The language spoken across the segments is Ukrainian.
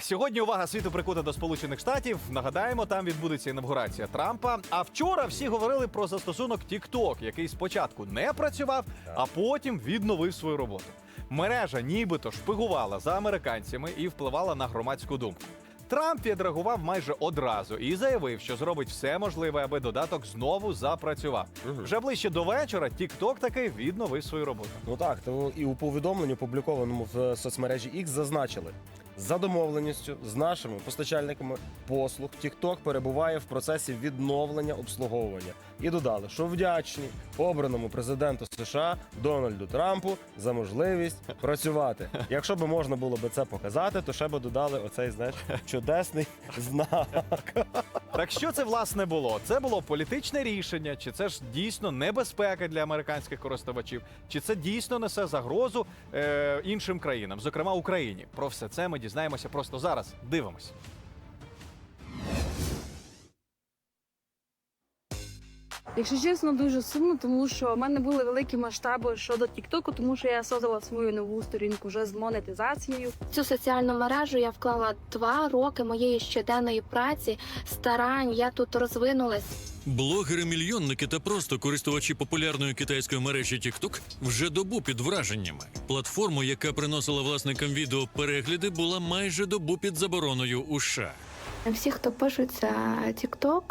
Сьогодні увага світу прикута до Сполучених Штатів. Нагадаємо, там відбудеться інавгурація Трампа. А вчора всі говорили про застосунок TikTok, який спочатку не працював, а потім відновив свою роботу. Мережа нібито шпигувала за американцями і впливала на громадську думку. Трамп відреагував майже одразу і заявив, що зробить все можливе, аби додаток знову запрацював. Вже ближче до вечора TikTok таки відновив свою роботу. Ну так, то і у повідомленні, опублікованому в соцмережі X, зазначили. За домовленістю з нашими постачальниками послуг TikTok перебуває в процесі відновлення обслуговування і додали, що вдячні обраному президенту США Дональду Трампу за можливість працювати. Якщо би можна було би це показати, то ще би додали оцей знаєш чудесний знак. Так що це власне було? Це було політичне рішення, чи це ж дійсно небезпека для американських користувачів, чи це дійсно несе загрозу е, іншим країнам, зокрема Україні? Про все це ми дізнаємося просто зараз. Дивимось. Якщо чесно, дуже сумно, тому що в мене були великі масштаби щодо Тіктоку, тому що я создала свою нову сторінку вже з монетизацією. В цю соціальну мережу я вклала два роки моєї щоденної праці, старань. Я тут розвинулась. Блогери-мільйонники та просто користувачі популярної китайської мережі TikTok вже добу під враженнями. Платформу, яка приносила власникам відео перегляди, була майже добу під забороною у США. Всі, хто пишуть за TikTok,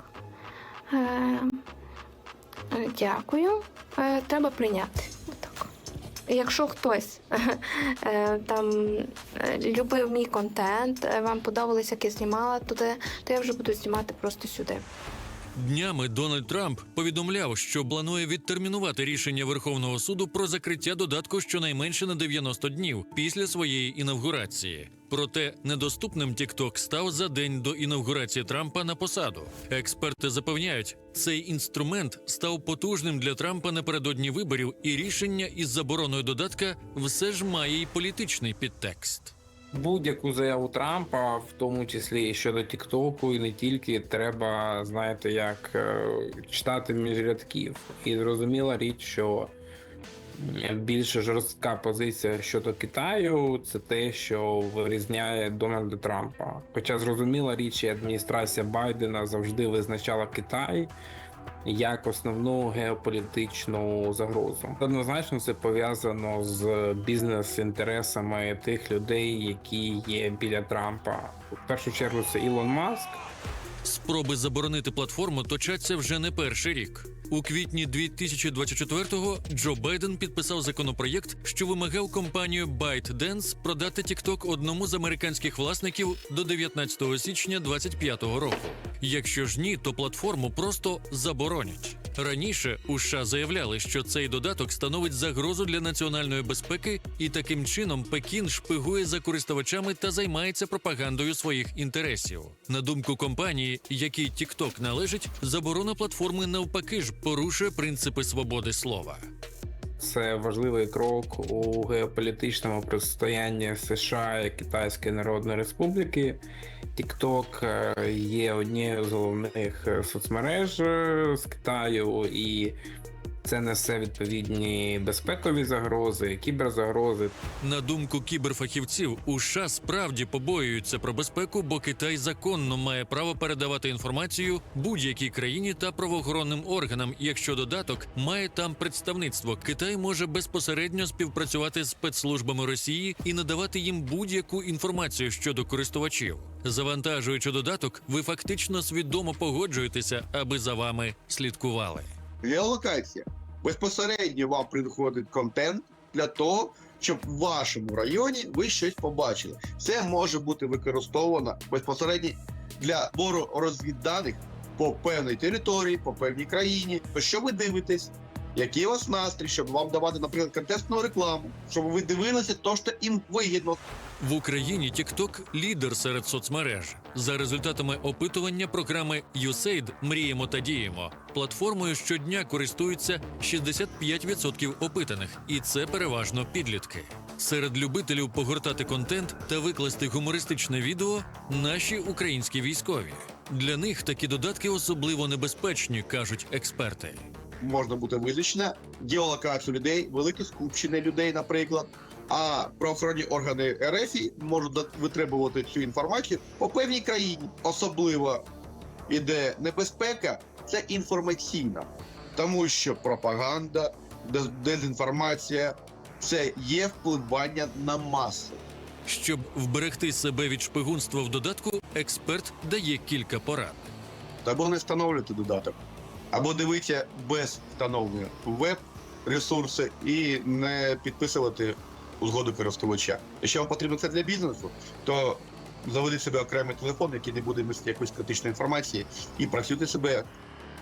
е, дякую. Е, треба прийняти. Якщо хтось е, там е, любив мій контент, е, вам подобалось, як я знімала туди, то я вже буду знімати просто сюди. Днями Дональд Трамп повідомляв, що планує відтермінувати рішення Верховного суду про закриття додатку щонайменше на 90 днів після своєї інавгурації. Проте недоступним TikTok став за день до інавгурації Трампа на посаду. Експерти запевняють, цей інструмент став потужним для Трампа напередодні виборів, і рішення із забороною додатка все ж має й політичний підтекст. Будь-яку заяву Трампа, в тому числі і щодо Тіктоку, і не тільки, треба, знаєте, як е, читати між рядків. І зрозуміла річ, що більш жорстка позиція щодо Китаю це те, що вирізняє Дональда Трампа. Хоча зрозуміла річ, і адміністрація Байдена завжди визначала Китай як основну геополітичну загрозу. Однозначно це пов'язано з бізнес-інтересами тих людей, які є біля Трампа. В першу чергу це Ілон Маск. Спроби заборонити платформу точаться вже не перший рік. У квітні 2024-го Джо Байден підписав законопроєкт, що вимагав компанію ByteDance продати TikTok одному з американських власників до 19 січня 2025 року. Якщо ж ні, то платформу просто заборонять. Раніше у США заявляли, що цей додаток становить загрозу для національної безпеки, і таким чином Пекін шпигує за користувачами та займається пропагандою своїх інтересів. На думку компанії, якій TikTok належить, заборона платформи навпаки ж порушує принципи свободи слова. Це важливий крок у геополітичному протистоянні США і Китайської Народної Республіки. TikTok е, є однією з головних е, соцмереж е, з Китаю, і це несе відповідні безпекові загрози, кіберзагрози. На думку кіберфахівців, у США справді побоюються про безпеку, бо Китай законно має право передавати інформацію будь-якій країні та правоохоронним органам. Якщо додаток має там представництво, Китай може безпосередньо співпрацювати з спецслужбами Росії і надавати їм будь-яку інформацію щодо користувачів. Завантажуючи додаток, ви фактично свідомо погоджуєтеся, аби за вами слідкували. Геолокація. Безпосередньо вам приходить контент для того, щоб в вашому районі ви щось побачили. Це може бути використовано безпосередньо для збору розвідданих по певній території, по певній країні. То що ви дивитесь? Який у вас настрій, щоб вам давати, наприклад, контекстну рекламу, щоб ви дивилися то, що їм вигідно. В Україні TikTok – лідер серед соцмереж. За результатами опитування програми USAID «Мріємо та діємо» платформою щодня користуються 65% опитаних, і це переважно підлітки. Серед любителів погортати контент та викласти гумористичне відео наші українські військові. Для них такі додатки особливо небезпечні, кажуть експерти. Можна бути визначена геолокацію людей, велике скупчення людей, наприклад. А правоохоронні органи РФ можуть витребувати цю інформацію по певній країні. Особливо іде небезпека, це інформаційна, тому що пропаганда, дез- дезінформація це є впливання на маси. Щоб вберегти себе від шпигунства в додатку, експерт дає кілька порад. Або не встановлювати додаток, або дивитися без встановлення веб ресурси і не підписувати узгоду користувача. Якщо вам потрібно це для бізнесу, то заведіть себе окремий телефон, який не буде містити якоїсь критичної інформації, і працюйте себе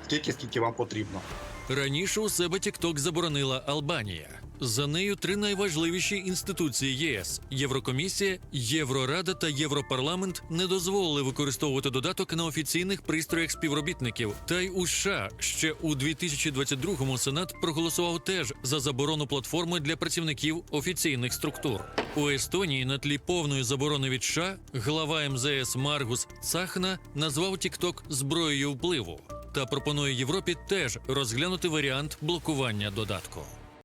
стільки, скільки вам потрібно. Раніше у себе TikTok заборонила Албанія. За нею три найважливіші інституції ЄС: Єврокомісія, Єврорада та Європарламент не дозволили використовувати додаток на офіційних пристроях співробітників. Та й у США ще у 2022-му Сенат проголосував теж за заборону платформи для працівників офіційних структур. У Естонії на тлі повної заборони від США глава МЗС Маргус Цахна назвав TikTok зброєю впливу та пропонує Європі теж розглянути варіант блокування додатку.